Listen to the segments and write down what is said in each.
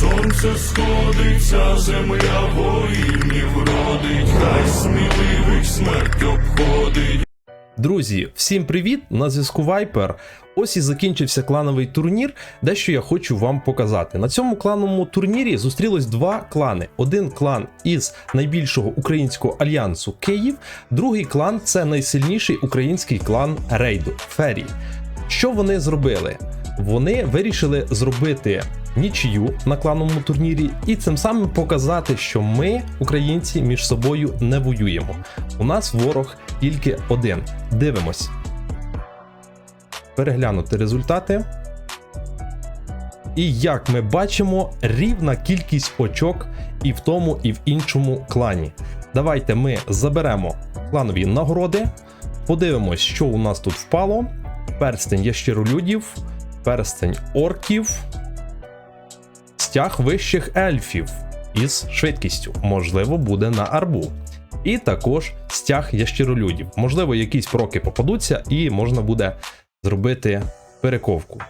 Сонце сходиться, земля воїнів родить, хай сміливих смерть обходить. Друзі, всім привіт! На зв'язку Viper. Ось і закінчився клановий турнір, дещо я хочу вам показати. На цьому клановому турнірі зустрілось два клани. Один клан із найбільшого українського альянсу Київ, другий клан це найсильніший український клан Рейду Феррі. Що вони зробили? Вони вирішили зробити нічию на клановому турнірі і цим самим показати, що ми, українці, між собою не воюємо. У нас ворог тільки один. Дивимось. Переглянути результати. І як ми бачимо, рівна кількість очок і в тому, і в іншому клані. Давайте ми заберемо кланові нагороди, подивимось, що у нас тут впало. Перстень ящеролюдів, перстень орків, стяг вищих ельфів із швидкістю. Можливо, буде на арбу. І також стяг ящеролюдів. Можливо, якісь проки попадуться, і можна буде зробити перековку.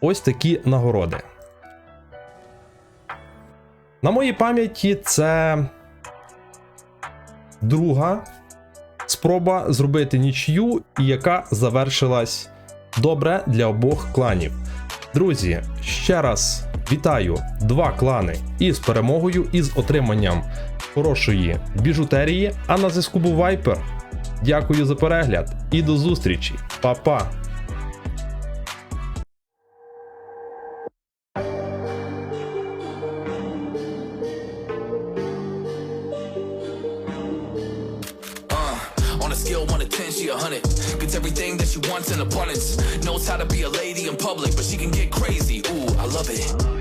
Ось такі нагороди. На моїй пам'яті це друга спроба зробити нічию, і яка завершилась добре для обох кланів. Друзі, ще раз вітаю два клани із перемогою і з отриманням хорошої біжутерії. А на зв'язку був Viper. Дякую за перегляд і до зустрічі. Па-па! On a scale 1 to 10, she a 100. Gets everything that she wants in abundance. Knows how to be a lady in public, but she can get crazy. love it.